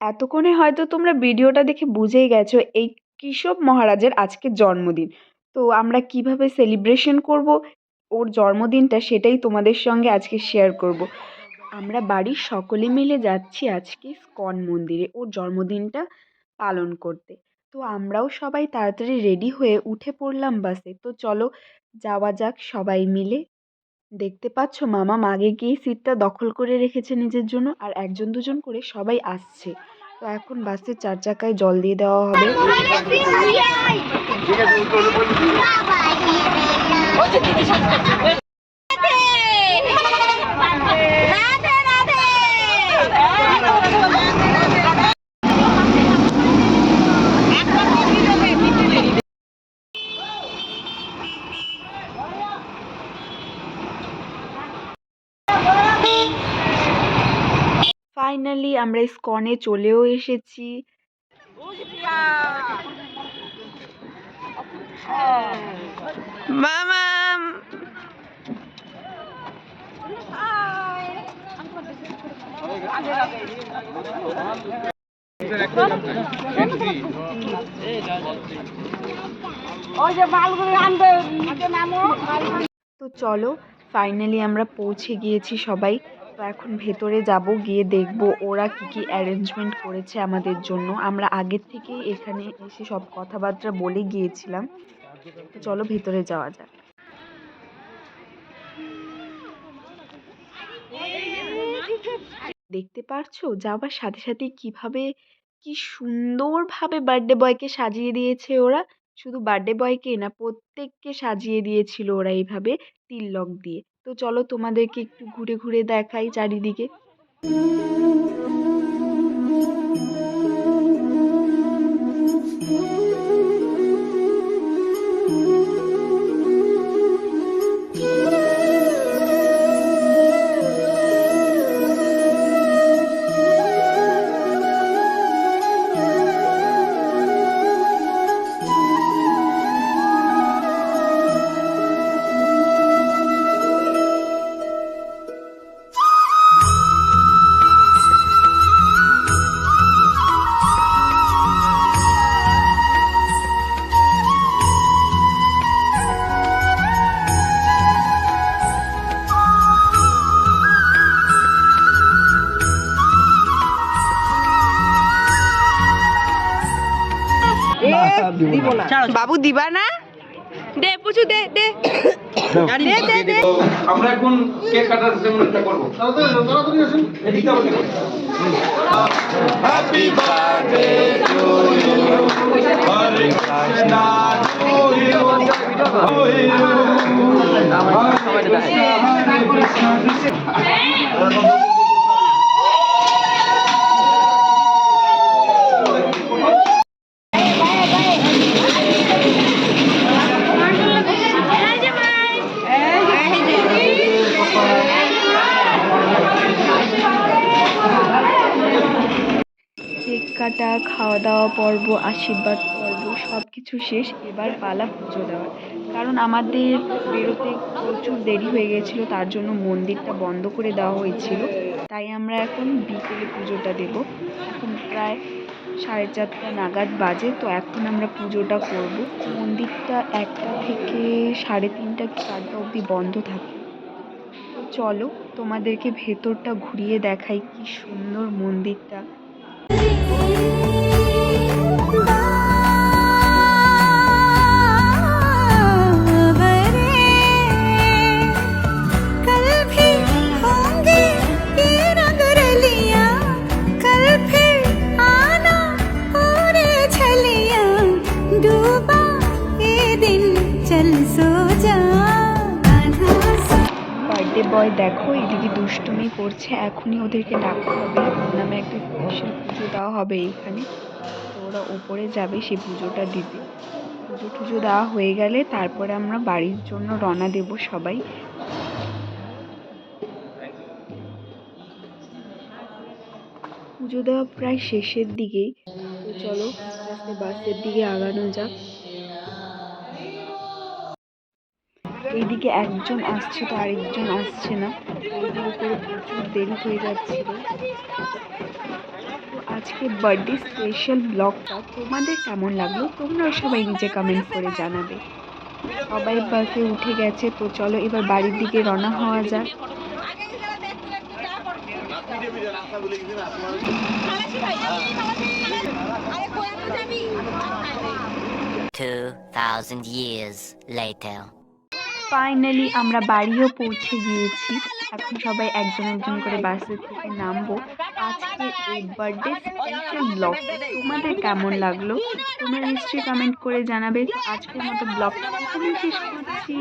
এতক্ষণে হয়তো তোমরা ভিডিওটা দেখে বুঝেই গেছো এই কেশব মহারাজের আজকে জন্মদিন। তো আমরা কীভাবে সেলিব্রেশন করব, ওর জন্মদিনটা সেটাই তোমাদের সঙ্গে আজকে শেয়ার করব। আমরা বাড়ির সকলে মিলে যাচ্ছি আজকে স্কন মন্দিরে ওর জন্মদিনটা পালন করতে। তো আমরাও সবাই তাড়াতাড়ি রেডি হয়ে উঠে পড়লাম বাসে তো চলো যাওয়া যাক সবাই মিলে। দেখতে পাচ্ছ মামা আগে গিয়ে সিটটা দখল করে রেখেছে নিজের জন্য আর একজন দুজন করে সবাই আসছে। তো এখন বাসের চার চাকায় জল দিয়ে দেওয়া হবে। ফাইনালি আমরা স্কনে চলেও এসেছি। তো চলো ফাইনালি আমরা পৌঁছে গিয়েছি সবাই। তো এখন ভেতরে যাব, গিয়ে দেখব ওরা কি কি অ্যারেঞ্জমেন্ট করেছে আমাদের জন্য। আমরা আগের থেকে এখানে এসে সব কথাবার্তা বলে গিয়েছিলাম। তো চলো ভেতরে যাওয়া যাক। দেখতে পারছ? যাওয়ার সাথে সাথে কীভাবে, কি সুন্দরভাবে বার্থডে বয়কে সাজিয়ে দিয়েছে ওরা। শুধু বার্থডে বয়কে না, প্রত্যেককে সাজিয়ে দিয়েছিল ওরা এইভাবে তিলক দিয়ে। তো চলো তোমাদেরকে একটু ঘুরে ঘুরে দেখাই চারিদিকে। বাবু দিবা না দে পুচু দে দে দে দে দে আমরা এখন কেক কাটার সেরেমনিটা করব এদিকে আবার দেখুন। Happy birthday to you. Hare Krishna to you. To you. Hare Krishna, Hare cake কাটা খাওয়া দাওয়া পর্ব, আশীর্বাদ পর্ব সব কিছু শেষ। এবার পালা পুজো দেওয়ার কারণ আমাদের বেরোতে প্রচুর দেরি হয়ে গেছিল, তার জন্য মন্দিরটা বন্ধ করে দেওয়া হয়েছিল। তাই আমরা এখন বিকেলে পুজোটা দেব। এখন প্রায় সাড়ে চারটা নাগাদ বাজে, তো এখন আমরা পুজোটা করব। মন্দিরটা একটা থেকে সাড়ে তিনটা চারটা অবধি বন্ধ থাকে। চলো তোমাদেরকে ভেতরটা ঘুরিয়ে দেখাই কি সুন্দর মন্দিরটা। বার্থডে বয়, দেখো, এদিকে দুষ্টুমি করছে, এখনই ওদেরকে ডাকতে হবে। নামে একটা স্পেশাল পুজো দেওয়া হবে এইখানে। তো ওরা ওপরে যাবে সেই পুজোটা দিতে। পুজো টুজো দেওয়া হয়ে গেলে তারপরে আমরা বাড়ির জন্য রওনা দেব সবাই। পুজো দেওয়া প্রায় শেষের দিকেই তো চলো বাসের দিকে আগানো যাক। এইদিকে একজন আসছে তো আরেকজন আসছে না। করে প্রচুর দেরি হয়ে যাচ্ছিল আজকে বার্থডে স্পেশাল ব্লগটা তোমাদের কেমন লাগল? তোমরাও সবাই নিজে কমেন্ট করে জানাবে। সবাই বাসে উঠে গেছে, তো চলো এবার বাড়ির দিকে রওনা হওয়া যাক। Two thousand years later. Finally আমরা বাড়িও পৌঁছে গিয়েছি। এখন সবাই একজন একজন করে বাসে থেকে নামবো। আজকে এই বার্থডে স্পেশাল ব্লগ তোমাদের কেমন লাগল? তোমরা নিশ্চয়ই কমেন্ট করে জানাবে। আজকের মতো ব্লগটা শেষ করছি।